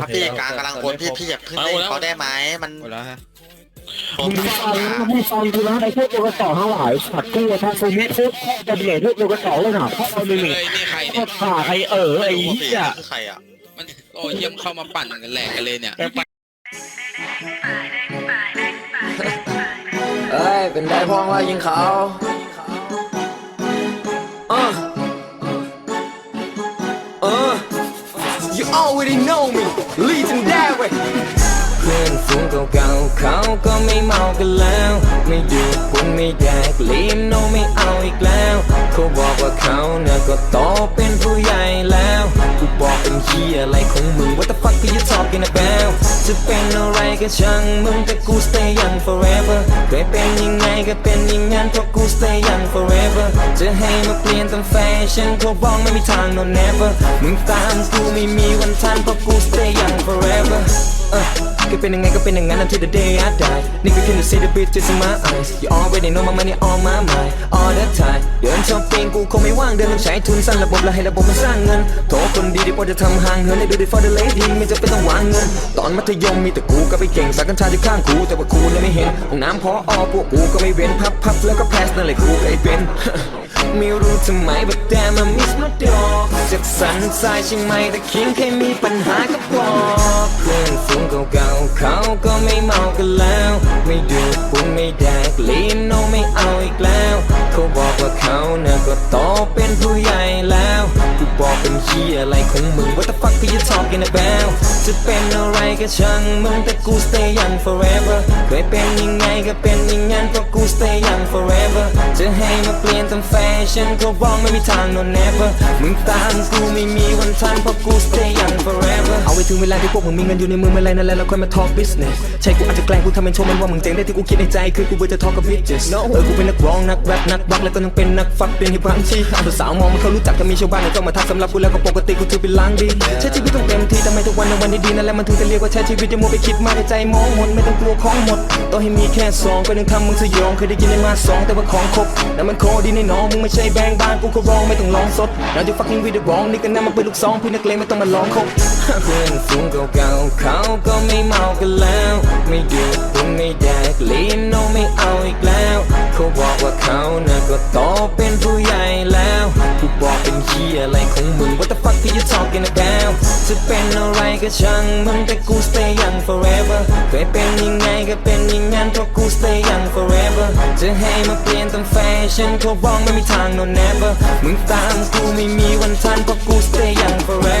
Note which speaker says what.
Speaker 1: ครับพี่กลางกำลังวนพี่พี่อย่าเพิ่งเล่นเขาได้ไหมมัน
Speaker 2: หมดแล้วฮะ
Speaker 1: ผม
Speaker 3: มึง
Speaker 1: ฟั
Speaker 3: ฟั
Speaker 1: ง
Speaker 3: ง
Speaker 1: มา
Speaker 3: นะมึงฟังกูนะไอ้พวกโยกระต่อทั้งหลายสัตว์กูทางซูมิทุกข้อจะเบียดพวกโยกระต่อเลยนะพ่อเอาหนึ่ง
Speaker 2: เฮ้ยนี่ใคร
Speaker 3: ข้
Speaker 2: เนี่
Speaker 3: อยขาใครเออไอ้เหี้ย
Speaker 1: คือใครอะ
Speaker 2: มันโอ้ยเยี่ยมเข้ามาปั่นกันแหลกกันเลยเนี่ย
Speaker 4: เอ้ยเป็นได้พ้องว่ายิงเขา you already know me Legion Derek เพื่อนฝูงเก่าๆเขาก็ไม่เมากันแล้ว ไม่ดูดปุ่นไม่แดกลีนโนไม่เอาอีกแล้ว เขาบอกว่าเขาน่ะก็โต now จะเป็นอะไรก็ช่างมึงแต่กู stay young forever เคยเป็นยังไงก็เป็นอย่างนั้นเพราะกู stay young forever จะให้มาเปลี่ยนตามแฟชั่นเขาบอกไม่มีทาง no never มึงตามกูไม่มีวันทันเพราะกู stay young forever uh. ก็เป็นยังไงก็เป็นอย่างนั้น until the day I die Nigga can you see the bitches in my eyes You already know my money on my mind all the time เดินช้อปปิ้งกูคงไม่ว่างเดินต้องใช้ทุนสร้างระบบแล้วให้ระบบมันสร้างเงินโถคนดีดีพอจะทำห่างเหินให้ดูดี for the lady ไม่จะเป็นต้องวางเงิน ตอนมัธยมมีแต่กูก็ไปเก่งสักกัญชาที่ข้างกูแต่ว่ากูเนี่ยไม่เห็นห้องน้ำพออพวกกูก็ไม่เว้นพับพับแล้วก็แพสนั่นแหละกูก็ไอ้เป็นไม่รู้ทำไม but damn I miss my dog จากสันทรายเชียงใหม่แต่คิงเคยมีปัญหากับบอกเพื่อนฝูงเก่าๆเขาก็ไม่เมากันแล้ว ไม่ดูดปุ่นไม่แดกลีนโนไม่เอาอีกแล้ว เขาบอกว่าเขาน่ะก็โตเป็นผู้ใหญ่แล้วกูบอกเป็นเฮียอะไรของมึง What the fuck are you talking about จะเป็นอะไรก็ช่างมึงแต่กู stay young forever เคยเป็นยังไงก็เป็นอย่างนั้นเพราะกู stay young forever จะให้มาเปลี่ยนตามแฟชั่นเขาบอกไม่มีทาง no never มึงตามกูไม่มีวันทันเพราะกู stay young forever เอาไว้ถึงเวลาที่พวกมึงมีเงินอยู่ในมือเมื่อไรนั่นแหละเราค่อยมา talk business ใช่กูอาจจะแกล้งกูทำเป็นโชว์มันว่ามึงเจ๋งได้ที่กูคิดในใจคือกูเบื่อจะ talk กับ bitches เออกูเป็นนักร้องนักแรปนักบักแล้วก็ยังเป็นนักฟักเป็นฮิปฮอปที่เอาแต่สาวมองมันเขารู้จักกันมีชาวบ้านเนี่ยต้องมาทักสำหรับกูแล้วก็ปกติกูถือเป็นล้างดีใช้ชีวิตต้องเต็มที่ทำไมทุกวันในวันดีๆนั่นแหละมันถึงจะเรียกว่าใช้ชีวิตจะมัวไปคิดมากในใจมองหมดไม่ต้องกลัวของหมดต่อให้มีแค่สองก็ยังทำมึงสยองเคยได้ยินในมาสองแต่ว่าของครบนั่นมันโคดีในน้องมึงไม่ใช่แบงค์บ้านกูก็ร้องไม่ต้องร้องสด Now you fucking with the wrong นี่ก็นั่นมันเป็นลูกซองพี่นักเลงไม่ต้องมาร้องคบเพื่อนฝูงเก่าๆเขาก็ไม่เมากันแล้ว ไม่ดูดปุ่นไม่แดกลีนโนไม่เอาอีกแล้ว เขาบอกว่าเขาน่ะก็โตเป็นผู้ใหญ่แล้วกูบอกเป็นเฮียอะไรของมึง What the fuck are you talking about จะเป็นอะไรก็ช่างมึงแต่กู stay young forever เคยเป็นยังไงก็เป็นอย่างนั้นเพราะกู stay young forever จะให้มาเปลี่ยนตามแฟชั่นเขาบอกไม่มีทาง no never มึงตามกูไม่มีวันทันเพราะกู stay young forever